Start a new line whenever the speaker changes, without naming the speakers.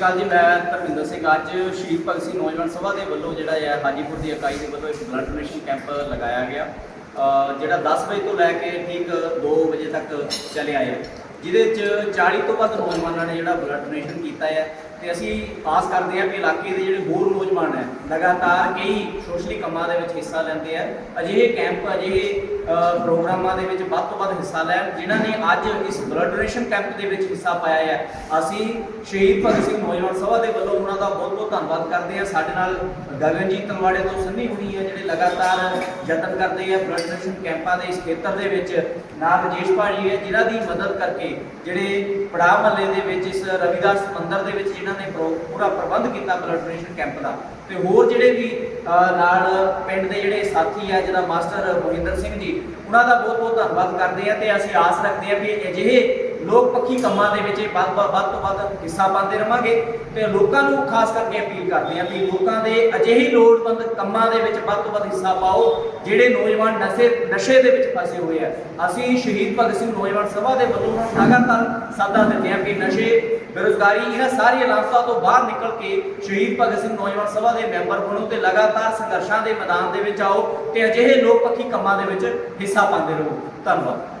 ਸ਼੍ਰੀ ਅਕਾਲ ਜੀ, ਮੈਂ ਧਰਮਿੰਦਰ ਸਿੰਘ। ਅੱਜ ਸ਼ਹੀਦ ਭਗਤ ਸਿੰਘ ਨੌਜਵਾਨ ਸਭਾ ਦੇ ਵੱਲੋਂ ਜਿਹੜਾ ਹੈ, ਹਾਜੀਪੁਰ ਦੀ ਇਕਾਈ ਦੇ ਵੱਲੋਂ ਇੱਕ ਬਲੱਡ ਡੋਨੇਸ਼ਨ ਕੈਂਪ ਲਗਾਇਆ ਗਿਆ। ਜਿਹੜਾ 10 ਵਜੇ ਤੋਂ ਲੈ ਕੇ ਠੀਕ 2 ਵਜੇ ਤੱਕ ਚੱਲਿਆ ਹੈ ਜਿਹਦੇ 'ਚ 40 ਤੋਂ ਵੱਧ ਨੌਜਵਾਨਾਂ ਨੇ ਜਿਹੜਾ ਬਲੱਡ ਡੋਨੇਸ਼ਨ ਕੀਤਾ ਹੈ ਤੇ ਅਸੀਂ ਆਸ ਕਰਦੇ ਹਾਂ ਕਿ ਇਲਾਕੇ ਦੇ ਜਿਹੜੇ ਹੋਰ ਨੌਜਵਾਨ ਹੈ, ਲਗਾਤਾਰ ਕਈ ਸੋਸ਼ਲੀ ਕੰਮਾਂ ਦੇ ਵਿੱਚ ਹਿੱਸਾ ਲੈਂਦੇ ਆ। ਅਜਿਹੇ ਕੈਂਪ, ਅਜਿਹੇ ਪ੍ਰੋਗਰਾਮਾਂ ਦੇ ਵਿੱਚ ਵੱਧ ਤੋਂ ਵੱਧ ਹਿੱਸਾ ਲੈਣ, ਜਿਨ੍ਹਾਂ ਨੇ ਅੱਜ ਇਸ ਬਲੱਡ ਡੋਨੇਸ਼ਨ ਕੈਂਪ ਦੇ ਵਿੱਚ ਹਿੱਸਾ ਪਾਇਆ ਹੈ। ਅਸੀਂ ਸ਼ਹੀਦ ਭਗਤ ਸਿੰਘ ਨੌਜਵਾਨ ਸਭਾ ਦੇ ਵੱਲੋਂ ਉਹਨਾਂ ਦਾ ਬਹੁਤ ਬਹੁਤ ਧੰਨਵਾਦ ਕਰਦੇ ਹਾਂ। ਸਾਡੇ ਨਾਲ ਗਗਨਜੀਤ ਤਲਵਾੜੇ ਤੋਂ ਸੰਨੀ ਹੁਣੀ ਹੈ, ਜਿਹੜੇ ਲਗਾਤਾਰ ਯਤਨ ਕਰਦੇ ਆ ਬਲੱਡ ਡੋਨੇਸ਼ਨ ਕੈਂਪਾਂ ਦੇ ਇਸ ਖੇਤਰ ਦੇ ਵਿੱਚ। ਨਾਲ ਰਜੇਸ਼ ਭਾਜੀ ਹੈ, ਜਿਨ੍ਹਾਂ ਦੀ ਮਦਦ ਕਰਕੇ ਜਿਹੜੇ ਪੜਾਅ ਮਹੱਲੇ ਦੇ ਵਿੱਚ ਇਸ ਰਵਿਦਾਸ ਮੰਦਿਰ ਦੇ ਵਿੱਚ ਜਿਨ੍ਹਾਂ ਨੇ ਪੂਰਾ ਪ੍ਰਬੰਧ ਕੀਤਾ ਬਲੱਡ ਡੋਨੇਸ਼ਨ ਕੈਂਪ ਦਾ ਤੇ ਹੋਰ ਜਿਹੜੇ ਵੀ ਅ, ਨਾਲ ਪਿੰਡ ਦੇ ਜਿਹੜੇ ਸਾਥੀ ਆ ਜਿਹੜਾ ਮਾਸਟਰ ਮੋਹਿੰਦਰ ਸਿੰਘ ਜੀ ਉਹਨਾਂ ਦਾ ਬਹੁਤ ਬਹੁਤ ਧੰਨਵਾਦ ਕਰਦੇ ਆ ਤੇ ਅਸੀਂ ਆਸ ਰੱਖਦੇ ਆ ਕਿ ਅਜਿਹੇ ਲੋਕ ਪੱਖੀ ਕੰਮਾਂ ਦੇ ਵਿੱਚ ਵੱਧ ਵੱਧ ਵੱਧ ਤੋਂ ਵੱਧ ਹਿੱਸਾ ਪਾਉਂਦੇ ਰਵਾਂਗੇ ਤੇ ਲੋਕਾਂ ਨੂੰ ਖਾਸ ਕਰਕੇ ਅਪੀਲ ਕਰਦੇ ਆ ਵੀ ਲੋਕਾਂ ਦੇ ਅਜਿਹੇ ਲੋੜਵੰਦ ਕੰਮਾਂ ਦੇ ਵਿੱਚ ਵੱਧ ਤੋਂ ਵੱਧ ਹਿੱਸਾ ਪਾਓ, ਜਿਹੜੇ ਨੌਜਵਾਨ ਨਸ਼ੇ ਨਸ਼ੇ ਦੇ ਵਿੱਚ ਫਸੇ ਹੋਏ ਆ। ਅਸੀਂ ਸ਼ਹੀਦ ਭਗਤ ਸਿੰਘ ਨੌਜਵਾਨ ਸਭਾ ਦੇ ਵੱਲੋਂ ਲਗਾਤਾਰ ਸਾਦਾ ਦਿੰਦੇ ਆ ਕਿ ਨਸ਼ੇ, ਬੇਰੁਜ਼ਗਾਰੀ, ਇਹਨਾਂ ਸਾਰੀਆਂ ਲਾਂਭਾਂ ਤੋਂ ਬਾਹਰ ਨਿਕਲ ਕੇ ਸ਼ਹੀਦ ਭਗਤ ਸਿੰਘ ਨੌਜਵਾਨ ਸਭਾ ਦੇ ਮੈਂਬਰ ਬਣੋ ਤੇ ਲਗਾਤਾਰ ਸੰਘਰਸ਼ਾਂ ਦੇ ਮੈਦਾਨ ਦੇ ਵਿੱਚ ਆਓ ਤੇ ਅਜਿਹੇ ਲੋਕ ਪੱਖੀ ਕੰਮਾਂ ਦੇ ਵਿੱਚ ਹਿੱਸਾ ਪਾਉਂਦੇ ਰਹੋ। ਧੰਨਵਾਦ।